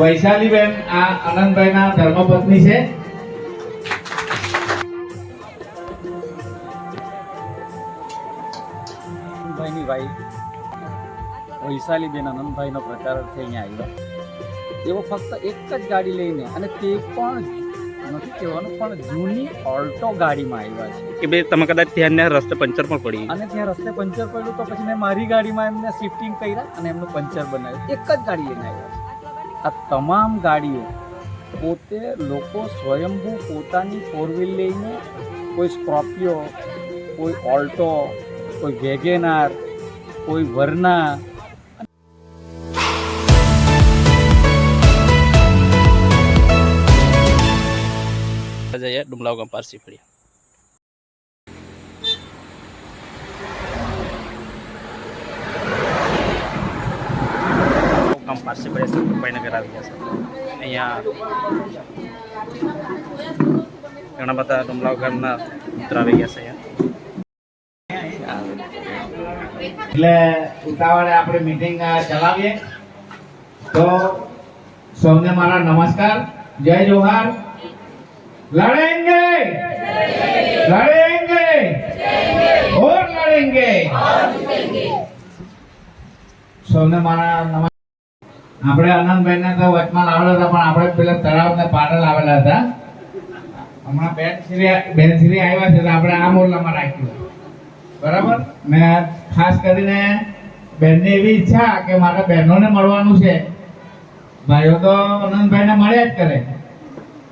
વૈશાલીબેન આ આનંદભાઈના ધર્મપત્ની છે. આનંદભાઈની વાઈફ વૈશાલીબેન આનંદભાઈનો પ્રચાર અર્થે અહીંયા આવ્યા. તેઓ ફક્ત એક જ ગાડી લઈને અને તે પણ નથી કહેવાનું પણ જૂની ઓલ્ટો ગાડીમાં આવ્યા છે. કે ભાઈ તમે કદાચ ત્યાં રસ્તે પંચર પણ પડી. અને ત્યાં રસ્તે પંચર પડ્યું તો પછી મેં મારી ગાડીમાં એમને શિફ્ટિંગ કર્યા અને એમનું પંચર બનાવ્યું. એક જ ગાડી લઈને આવ્યા છે. આ તમામ ગાડીઓ પોતે લોકો સ્વયંભૂ પોતાની ફોર વ્હીલ લઈને કોઈ સ્કોર્પિયો, કોઈ ઓલ્ટો, કોઈ વેગેનાર, કોઈ વરના જઈએ ડુમલાવ ગામ પારસી ફળિયા. ગામ પારસી ફળિયા સંતભાઈને ઘર આવી ગયા છે અહીંયા ઘણા બધા ડુમલાવ ગામના મિત્ર આવી ગયા છે અહીંયા એટલે ઉતાવળે આપણે મીટિંગ ચલાવીએ તો સૌને મારા નમસ્કાર જય જોહાર લડેંગે લડેંગે ઓર લડેંગે સૌને મારા નમસ્કાર આપણે આનંદભાઈને તો વચમાં લાવેલા હતા પણ આપણે પેલા તળાવ ને પાટણ આવેલા હતા. હમણાં બેન શ્રી બેન શ્રી આવ્યા છે તો આપણે આ મોરલામાં રાખ્યું બરાબર? મેં ખાસ કરીને બેનની એવી ઈચ્છા કે મારે બહેનોને મળવાનું છે. ભાઈઓ તો આનંદભાઈને મળ્યા જ કરે.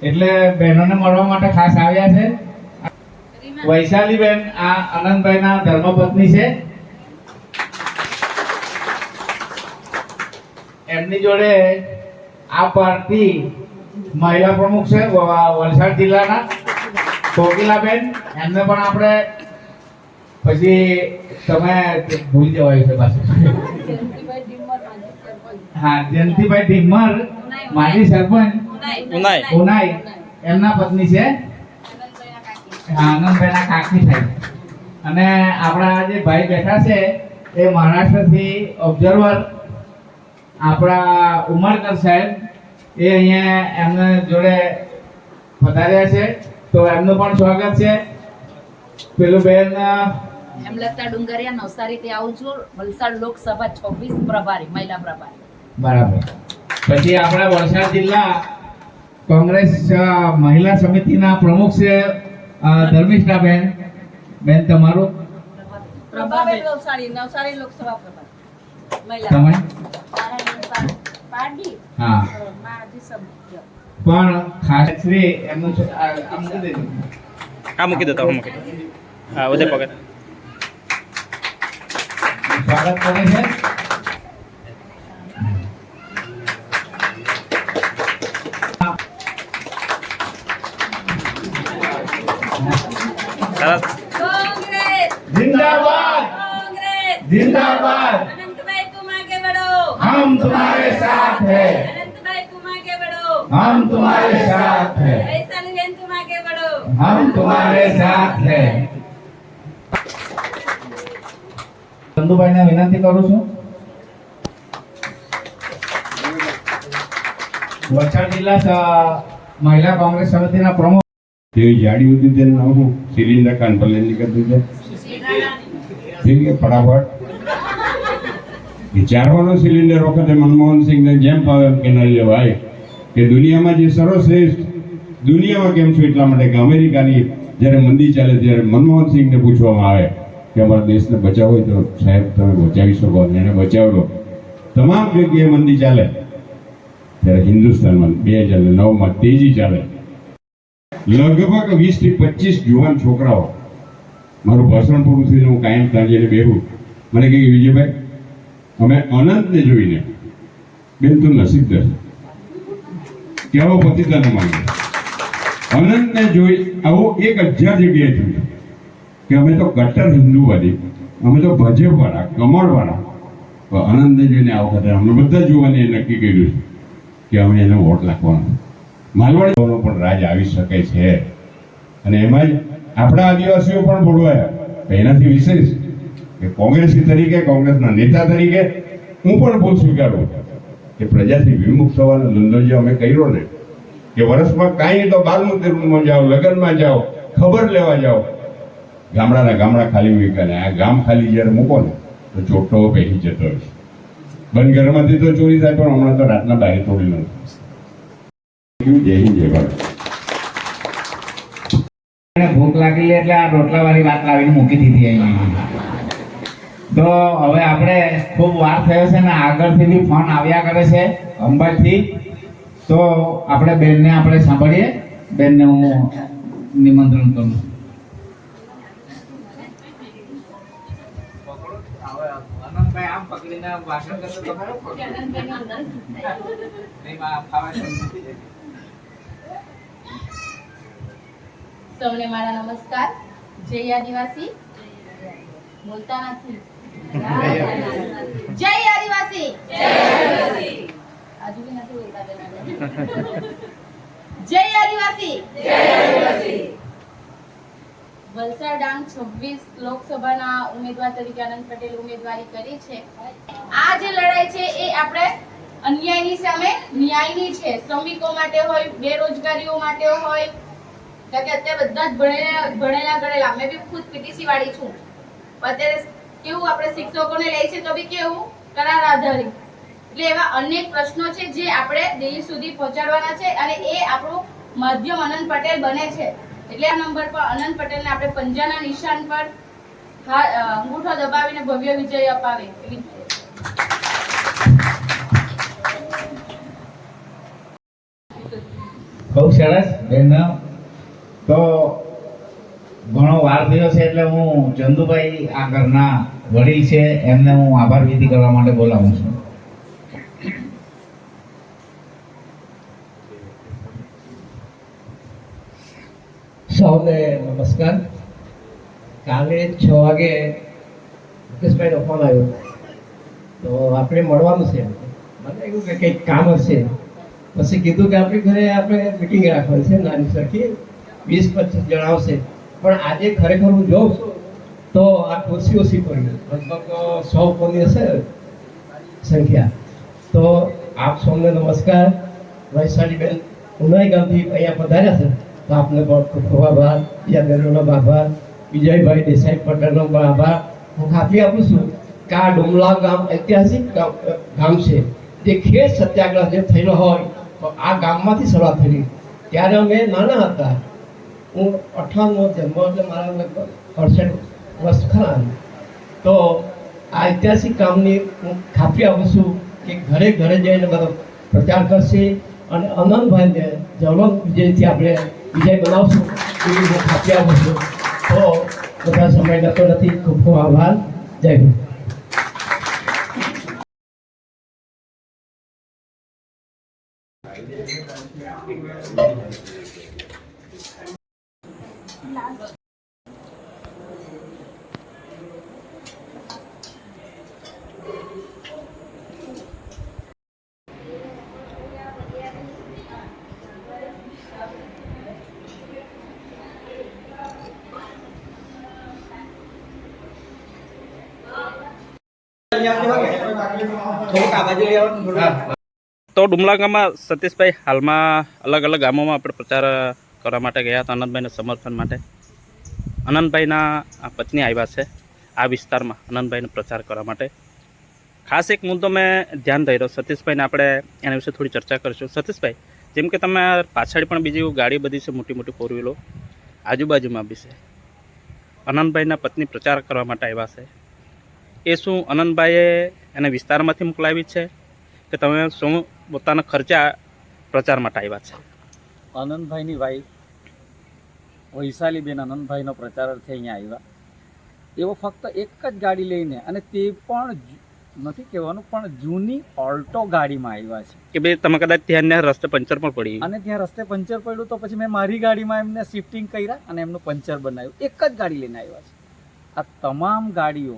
એટલે બહેનોને મળવા માટે ખાસ આવ્યા છે. વૈશાલી બેન આ આનંદભાઈના ધર્મપત્ની છે. એમની જોડે આ પાર્ટી મહિલા પ્રમુખ છે વલસાડ જિલ્લાના કોકિલાબેન એમને પણ આપણે પછી તમે ભૂલી જવાય છે પાછું. હા જયંતિભાઈ ઢીમર માજી સરપંચ ઉનાઈ. ઉનાઈ. એમના પત્ની છે. હા આનંદભાઈના કાકી સાહેબ અને આપણા જે ભાઈ બેઠા છે એ મહારાષ્ટ્રથી ઓબ્ઝર્વર આપણા ઉમરકર સાહેબ એ અહીંયા એમને જોડે પધાર્યા છે. તો એમનું પણ સ્વાગત છે. પેલું બેન હેમલતા ડુંગરિયા નવસારીથી આવું છું. વલસાડ લોકસભા છવ્વીસ પ્રભારી મહિલા પ્રભારી. બરાબર. પછી આપણા વલસાડ જિલ્લા કોંગ્રેસ મહિલા સમિતિના પ્રમુખ છે ધર્મિષ્ઠા બેન બેન તમારું? પ્રભાબેન નવસારી નવસારી લોકસભા પ્રભારી મહિલા. Kamu kita tahu kamu. Ayo deh pokoknya. Selamat. Congrat. Hindar. हम तुम्हारे साथ हैं અનંતભાઈ તુમ આગે બઢો हम तुम्हारे साथ हैं વૈશાલીબેન તુમ આગે બઢો हम तुम्हारे साथ हैं ચંદુભાઈને વિનંતી કરું છું વલસાડ જિલ્લા સ- મહિલા કોંગ્રેસ સમિતિના પ્રમુખ તે જાડી હતી તેનું નામ શું સિલિન્ડર કાન ભલે નીકળતું છે ઠીક છે ચારવાનો સિલિન્ડર વખતે મનમોહન સિંહને જેમ પાવે એમ કહેનારી લેવાય કે દુનિયામાં જે સર્વશ્રેષ્ઠ દુનિયામાં કેમ છું એટલા માટે કે અમેરિકાની જ્યારે મંદી ચાલે ત્યારે મનમોહન સિંહને પૂછવામાં આવે કે અમારા દેશને બચાવવો હોય તો સાહેબ તમે બચાવી શકો અને એને બચાવડો તમામ જગ્યાએ મંદી ચાલે. ત્યારે હિન્દુસ્તાનમાં બે હજાર નવમાં તેજી ચાલે. લગભગ વીસથી પચીસ જુવાન છોકરાઓ, મારું ભાષણ પૂરું થઈને હું કાયમ ત્યાં જઈને બેહું. મને કહે કે વિજયભાઈ અમે અનંતને જોઈને બેન તું નસીબદાર. કેવો પતિ તને માંગે અનંતને જોઈ આવું એક હજાર જગ્યાએ જોયું કે અમે તો કટ્ટર હિન્દુવાદી, અમે તો ભજવવાળા કમળવાળા. પણ અનંતને જોઈને આ વખતે અમને બધા જોવાની એ નક્કી કર્યું છે કે અમે એને વોટ નાખવાનો માલવાડીનો પણ રાજ આવી શકે છે. અને એમાં જ આપણા આદિવાસીઓ પણ ભોળવાયા. એનાથી વિશેષ. કે કોંગ્રેસી તરીકે, કોંગ્રેસના નેતા તરીકે હું પણ ભૂલ સ્વીકારું. કે પ્રજાથી વિમુખ થવાનો ધંધો જે અમે કર્યો ને, કે વર્ષમાં કાંઈ તો બાલમૂર્તિ રૂમમાં જાઓ, લગ્નમાં જાઓ, ખબર લેવા જાઓ. ગામડાના ગામડા ખાલી મૂક્યા આ ગામ ખાલી જ્યારે મૂકો ને, તો ચોટો પહેરી જતો હોય બંધ ઘરમાંથી તો ચોરી થાય, પણ હમણાં તો રાતના બહાર તોડી નથી જય હિન્દ, જય ભારત. ભૂખ લાગેલી એટલે આ રોટલા વાળી વાત લાવીને મૂકી દીધી અહીંયા તો હવે આપણે ખૂબ વાર થયો છે ને આગળથી બી ફોન આવ્યા કરે છે અંબાજીથી તો આપણે બેનને આપણે સાંભળીએ. બેનને હું નિમંત્રણ કરું. સૌને મારા નમસ્કાર. જય આદિવાસી. બોલતા નથી. જય આદિવાસી. જય બેન. જય આદિવાસી. વલસાડ ડાંગ છવ્વીસ લોકસભાના ઉમેદવાર તરીકે આનંદ પટેલ ઉમેદવારી કરી છે. આ જે લડાઈ છે એ આપણે અન્યાયની સામે ન્યાયની છે. શ્રમિકો માટે હોય બેરોજગારીઓ માટે હોય કારણ કે અત્યારે બધા જ ભણેલા ભણેલા ગણેલા. મેં બી ખુદ પીટીસી વાળી છું. અત્યારે કેવું આપણે શિક્ષકોને લે છે તો બી કેવું? કરાર આધારિત. એટલે એવા અનેક પ્રશ્નો છે જે આપણે દિલ્હી સુધી પહોંચાડવાના છે અને એ આપણું માધ્યમ અનંત પટેલ બને છે. એટલે આ નંબર પર અનંત પટેલને આપણે પંજાના નિશાન પર અંગૂઠો દબાવીને ભવ્ય વિજય અપાવે બહુ સરસ. એના તો ઘણો વાર થયો છે એટલે હું ચંદુભાઈ આ ઘરના વડીલ છે, એમને હું આભાર વિધિ કરવા માટે બોલાવું છું. સૌને નમસ્કાર. કાલે છ વાગે મુકેશભાઈનો ફોન આવ્યો. તો આપણે મળવાનું છે. મને એવું કે કંઈક કામ હશે. પછી કીધું કે આપણી ઘરે આપણે મિટિંગ રાખવાની છે. નાની સરખી. વીસ પચીસ જણા આવશે. પણ આજે ખરેખર હું જોઉં છું, તો આ ખુરશી ઓછી પડી લગભગ સો કોની હશે? સંખ્યા. તો આપ સૌને નમસ્કાર. વૈશાલીબેન ઉનાઈ ગામથી અહીંયા પધાર્યા છે. તો આપને પણ ખૂબ ખૂબ આભાર. બીજા આભાર. વિજયભાઈ દેસાઈ પટેલનો પણ આભાર. હું ખાતરી આપું છું કે આ ડુમલા ગામ ઐતિહાસિક ગામ- છે. જે ખેડ સત્યાગ્રહ જે થયેલો હોય, તો આ ગામમાંથી શરૂઆત થયેલી. ત્યારે અમે નાના હતા. હું અઠાણું જન્મ એટલે મારા લગભગ અડસઠ વર્ષ ખરા તો આ ઐતિહાસિક કામની હું ખાતરી આપું છું કે ઘરે ઘરે જઈને બધો પ્રચાર કરશે અને અનંતભાઈને જવલંત વિજયથી આપણે વિજય બનાવશું એવી હું ખાતરી આપું છું. તો બધા સમય જતો નથી. ખૂબ ખૂબ આભાર. જય હિન્દ. તો ડુમલા ગામમાં સતીશભાઈ, હાલમાં અલગ અલગ ગામોમાં આપણે પ્રચાર કરવા માટે ગયા હતા આનંદભાઈને સમર્થન માટે. આનંદભાઈના આ પત્ની આવ્યા છે આ વિસ્તારમાં આનંદભાઈનો પ્રચાર કરવા માટે. ખાસ એક મુદ્દો મેં ધ્યાન દઈ રહ્યો સતીશભાઈને આપણે એના વિશે થોડી ચર્ચા કરીશું. સતીશભાઈ, જેમ કે તમે પાછળ પણ બીજી ગાડી બધી છે મોટી મોટી ફોર વ્હીલો આજુબાજુમાં બી છે. આનંદભાઈના પત્ની પ્રચાર કરવા માટે આવ્યા છે. એ શું અનંતભાઈએ એને વિસ્તારમાંથી મોકલાવી છે કે તમે શું પોતાના ખર્ચા પ્રચાર માટે આવ્યા છે? આનંદભાઈની વાઈફ વૈશાલીબેન આનંદભાઈનો પ્રચાર અર્થે અહીંયા આવ્યા. એવો ફક્ત એક જ ગાડી લઈને અને તે પણ નથી કહેવાનું પણ જૂની ઓલ્ટો ગાડીમાં આવ્યા છે. કે ભાઈ તમે કદાચ ત્યાં રસ્તે પંચર પણ પડી અને ત્યાં રસ્તે પંચર પડ્યું તો પછી મેં મારી ગાડીમાં એમને શિફ્ટિંગ કર્યા અને એમનું પંચર બનાવ્યું. એક જ ગાડી લઈને આવ્યા છે. આ તમામ ગાડીઓ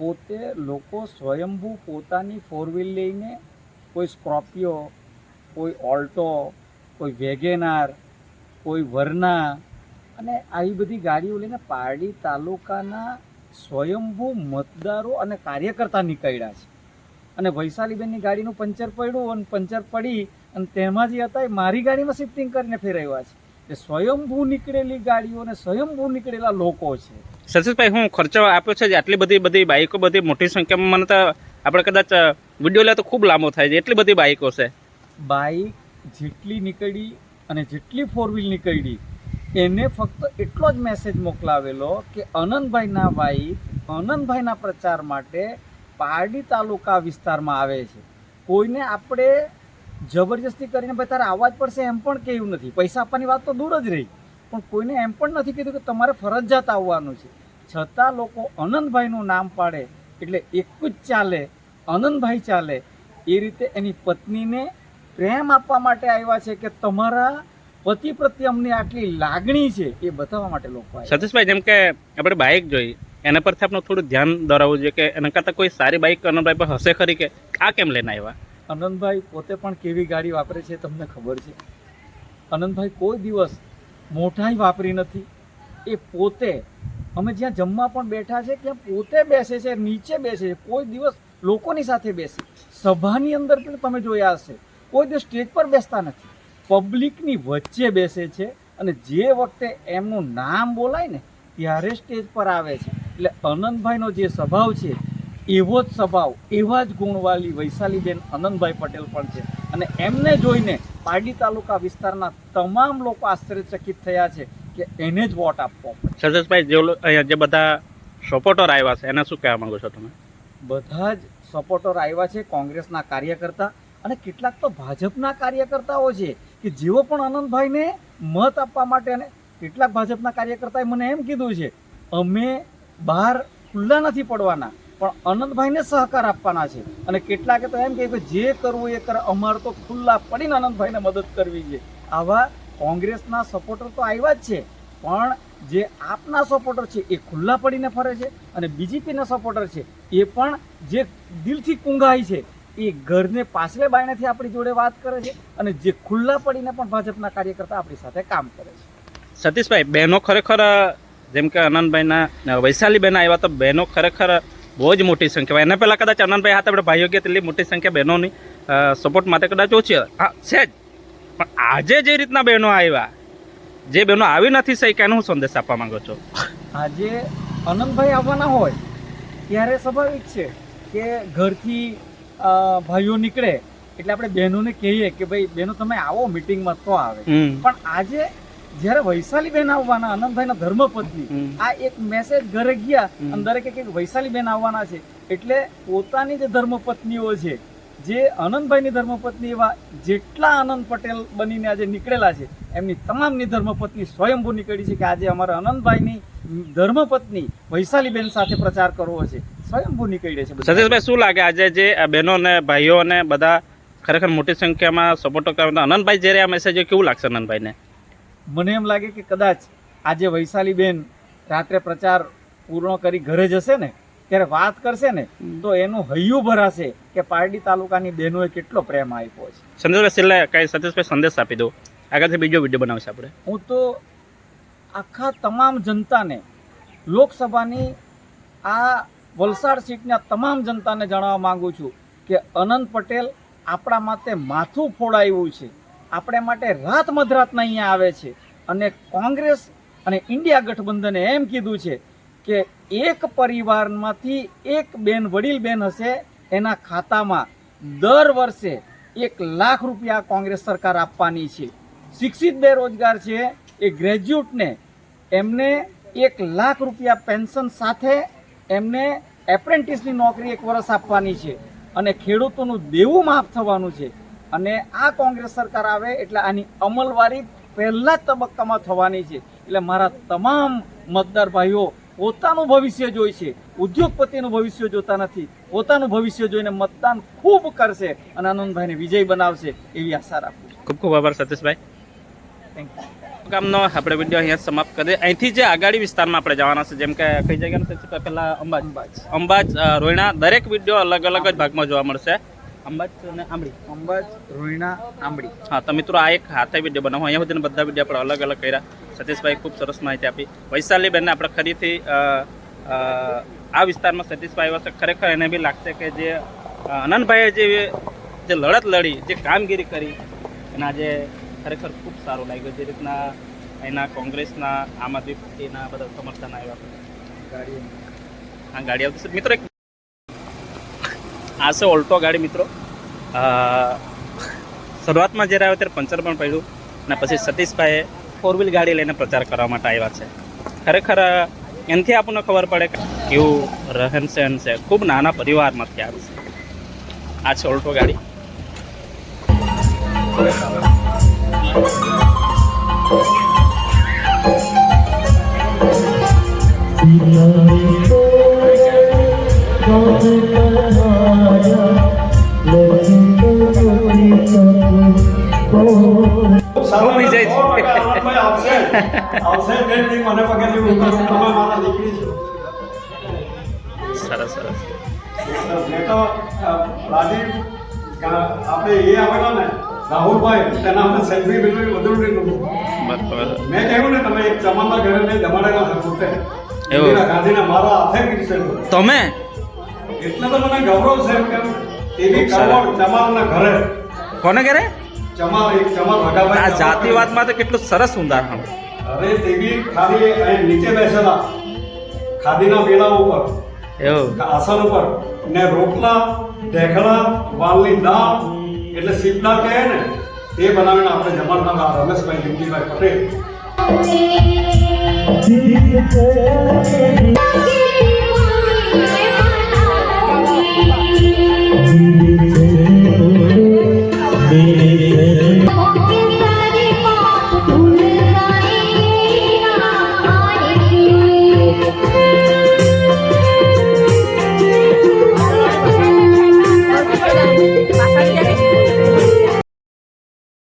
પોતે લોકો સ્વયંભૂ પોતાની ફોર વ્હીલ લઈને કોઈ સ્કોર્પિયો કોઈ ઓલ્ટો કોઈ વેગેનાર કોઈ વરના અને આવી બધી ગાડીઓ લઈને પારડી તાલુકાના સ્વયંભૂ મતદારો અને કાર્યકર્તા નીકળ્યા છે. અને વૈશાલીબેનની ગાડીનું પંચર પડ્યું અને પંચર પડી અને તેમાં જે હતા એ મારી ગાડીમાં શિફ્ટિંગ કરીને ફેરવ્યા છે. એ સ્વયંભૂ નીકળેલી ગાડીઓ અને સ્વયંભૂ નીકળેલા લોકો છે. સતીશભાઈ હું ખર્ચો આપ્યો છે જે આટલી બધી બધી બાઇકો બધી મોટી સંખ્યામાં મને તો આપણે કદાચ વીડિયો લે તો ખૂબ લાંબો થાય છે. એટલી બધી બાઇકો છે. બાઇક જેટલી નીકળી અને જેટલી ફોર વ્હીલ નીકળી, એને ફક્ત એટલો જ મેસેજ મોકલાવેલો કે અનંતભાઈના વાઈફ અનંતભાઈના પ્રચાર માટે પારડી તાલુકા વિસ્તારમાં આવે છે. કોઈને આપણે જબરજસ્તી કરીને, ભાઈ, તારે આવવા જ પડશે એમ પણ કહેવું નથી. પૈસા આપવાની વાત તો દૂર જ રહી. પણ કોઈને એમ પણ નથી કીધું કે તમારે ફરજિયાત આવવાનું છે. છતાં લોકો અનંતભાઈનું નામ પાડે એટલે એક જ ચાલે અનંતભાઈ ચાલે. એ રીતે એની પત્નીને પ્રેમ આપવા માટે આવ્યા છે કે તમારા પતિ પ્રત્યે અમને આટલી લાગણી છે એ બતાવવા માટે લોકો સતીશભાઈ જેમ કે આપણે બાઇક જોઈ એના પરથી આપણે થોડું ધ્યાન દોરાવવું જોઈએ કે એના કરતાં કોઈ સારી બાઇક અનંતભાઈ પર હશે ખરી કે આ કેમ લઈને આવ્યા? અનંતભાઈ પોતે પણ કેવી ગાડી વાપરે છે તમને ખબર છે. અનંતભાઈ કોઈ દિવસ મોટાઈ વાપરી નથી. એ પોતે, અમે જ્યાં જમવા પણ બેઠા છે, ત્યાં પોતે બેસે છે, નીચે બેસે છે, કોઈ દિવસ લોકોની સાથે બેસે. સભાની અંદર પણ તમે જોયા હશે, કોઈ દિવસ સ્ટેજ પર બેસતા નથી. પબ્લિકની વચ્ચે બેસે છે અને જે વખતે એમનું નામ બોલાય ને, ત્યારે સ્ટેજ પર આવે છે. એટલે અનંતભાઈનો જે સ્વભાવ છે, એવો જ સ્વભાવ, એવા જ ગુણવાળી વૈશાલીબેન અનંતભાઈ પટેલ પણ છે. અને એમને જોઈને પારડી તાલુકા વિસ્તારના તમામ લોકો આશ્ચર્યચકિત થયા છે કે એને જ વોટ આપવો પડે. સતીશભાઈ જે અહીંયા જે બધા સપોર્ટર આવ્યા છે એને શું કહેવા માંગો છો તમે? બધા જ સપોર્ટર આવ્યા છે કોંગ્રેસના કાર્યકર્તા અને કેટલાક તો ભાજપના કાર્યકર્તાઓ છે કે જેઓ પણ આનંદભાઈને મત આપવા માટે અને કેટલાક ભાજપના કાર્યકર્તાએ મને એમ કીધું છે અમે બહાર ખુલ્લા નથી પડવાના. પણ આનંદભાઈને સહકાર આપવાના છે. અને કેટલાકે તો એમ કે જે કરવું એ કરે, અમારે તો ખુલ્લા પડીને આનંદભાઈને મદદ કરવી છે. આવા કોંગ્રેસના સપોર્ટર તો આવ્યા જ છે. પણ જે આપના સપોર્ટર છે એ ખુલ્લા પડીને ફરે છે અને બીજેપીના સપોર્ટર છે એ પણ જે દિલથી કુંગાય છે એ ઘરને પાછલે બાયણેથી આપણી જોડે વાત કરે છે અને જે ખુલ્લા પડીને પણ ભાજપના કાર્યકર્તા આપણી સાથે કામ કરે છે. સતીશભાઈ, બહેનો ખરેખર, જેમ કે આનંદભાઈના, વૈશાલીબેન આવ્યા તો બહેનો ખરેખર બહુ જ મોટી સંખ્યા એના પહેલાં કદાચ આનંદભાઈ હાથ આપણે ભાઈઓ ગયા તેટલી મોટી સંખ્યા બહેનોની સપોર્ટ માટે કદાચ ઓછી હા છે જ. પણ આજે જે રીતના બહેનો આવ્યા જે બહેનો આવી નથી શક્યા એનો હું સંદેશ આપવા માંગુ છું. આજે અનંતભાઈ આવવાના હોય ત્યારે સ્વાભાવિક છે કે ઘરથી ભાઈઓ નીકળે એટલે આપણે બહેનોને કહીએ કે ભાઈ બહેનો તમે આવો મિટિંગમાં તો આવે. પણ આજે જ્યારે વૈશાલી બેન આવવાના આનંદભાઈના ધર્મપત્ની. આ એક મેસેજ ઘરે ગયા અંદર અને દરેકે કે વૈશાલી બેન આવવાના છે. એટલે પોતાની જે ધર્મપત્નીઓ છે. જે આનંદભાઈની ધર્મપત્ની એવા જેટલા આનંદ પટેલ બનીને આજે નીકળેલા છે એમની તમામની ધર્મપત્ની સ્વયંભૂ નીકળી છે કે આજે અમારા આનંદભાઈની ધર્મપત્ની વૈશાલીબેન સાથે પ્રચાર કરવો છે. સ્વયંભૂ નીકળી છે. સતીશભાઈ શું લાગે આજે જે બહેનો અને ભાઈઓ ને બધા ખરેખર મોટી સંખ્યામાં સપોર્ટ કરવા આનંદભાઈ જ્યારે આ મેસેજ કેવું લાગશે આનંદભાઈને? મને એમ લાગે કે કદાચ આજે વૈશાલીબેન રાત્રે પ્રચાર પૂર્ણ કરી ઘરે જશે ને ત્યારે વાત કરશે ને તો એનું હૈયું ભરાશે કે પારડી તાલુકાની બહેનોએ કેટલો પ્રેમ આપ્યો છે. સંદેશભાઈ છેલ્લે કઈ સતીશભાઈ સંદેશ આપી દો આગળથી બીજો વીડિયો બનાવશે આપણે. હું તો આખા તમામ જનતાને લોકસભાની આ વલસાડ સીટના તમામ જનતાને જણાવવા માગું છું કે અનંત પટેલ આપણા માટે માથું ફોડાયું છે. આપણે માટે રાત મધરાતના અહીંયા આવે છે. અને કોંગ્રેસ અને ઇન્ડિયા ગઠબંધને એમ કીધું છે કે એક પરિવારમાંથી એક બેન વડીલ બેન હશે, એના ખાતામાં દર વર્ષે એક લાખ રૂપિયા કોંગ્રેસ સરકાર આપવાની છે. શિક્ષિત બેરોજગાર છે, એ ગ્રેજ્યુએટને એમને એક લાખ રૂપિયા પેન્શન સાથે એમને એપ્રેન્ટિસની નોકરી એક વર્ષ આપવાની છે. અને ખેડૂતોનું દેવું માફ થવાનું છે. અને આ કોંગ્રેસ સરકાર આવે એટલે આની અમલવારી પહેલા તબક્કામાં થવાની છે. એટલે મારા તમામ મતદાર ભાઈઓ પોતાનું ભવિષ્ય જોઈ છે. ઉદ્યોગપતિનું ભવિષ્ય જોતા નથી. પોતાનું ભવિષ્ય જોઈને મતદાન ખૂબ કરશે અને આનંદભાઈને વિજય બનાવશે એવી આશા રાખું ખૂબ ખૂબ આભાર સતીશભાઈ. થેન્ક યુ ગામનો આપણે વીડિયો અહીંયા સમાપ્ત કરીએ. અહીંથી જે આગાડી વિસ્તારમાં આપણે જવાના છે જેમ કે કઈ જગ્યાનું પહેલાં પહેલા અંબાજ. અંબાજ. રોયણા દરેક વીડિયો અલગ અલગ જ ભાગમાં જોવા મળશે. અંબાજ અને આંબળી. અંબાજ રોહિણા આંબળી. હા તો મિત્રો આ એક હાથે વીડિયો બનાવો. અહીંયા સુધીના બધા વીડિયો આપણે અલગ અલગ કર્યા. સતીશભાઈ ખૂબ સરસ માહિતી આપી. વૈશાલી બેનને આપણે ફરીથી આ વિસ્તારમાં સતીશભાઈ હશે ખરેખર એને બી લાગશે કે જે આનંદભાઈએ જે જે લડત લડી જે કામગીરી કરી એના જે ખરેખર ખૂબ સારું લાગ્યું જે રીતના એના કોંગ્રેસના આમ આદમી પાર્ટીના બધા સમર્થન આવ્યા. આ ગાડી આવતી. મિત્રો એક આ છે ઓલ્ટો ગાડી, મિત્રો. શરૂઆતમાં જ્યારે આવ્યો ત્યારે પંચર પણ પડ્યું અને પછી સતીશભાઈએ ફોર વ્હીલ ગાડી લઈને પ્રચાર કરવા માટે આવ્યા છે. ખરેખર એનાથી આપણને ખબર પડે કે કેવું રહેન સહેન છે. ખૂબ નાના પરિવારમાંથી આવે છે. આ છે ઓલ્ટો ગાડી. ખૂબ વિજય સરસ સરસ. આપણે એ આવેલા ને રાહુલભાઈ તેના આપણે સેલ્ફી બિલ્ફી બધું બરાબર મેં કહ્યું ને તમે એક ચમનના ઘરે નહીં જમાડેલા પોતે. ગાંધીના મારા હાથે તમે? એટલે તો મને ગૌરવ છે એમ કે એવી. કરોડ ચમારના ઘરે કોને ઘરે ચમાર એક ચમાર આ રઘાભાઈ જાતિવાદમાં તો કેટલું સરસ ઉદાહરણ અરે તેવી ખાલી અહીં નીચે બેસેલા ખાદીના વેલા ઉપર એવું આસન ઉપર ને રોટલા ઢેકડા વાલની દાળ એટલે સીપડા કહે ને તે બનાવીને આપણે જમાડતા રમેશભાઈ લીમજીભાઈ પટેલ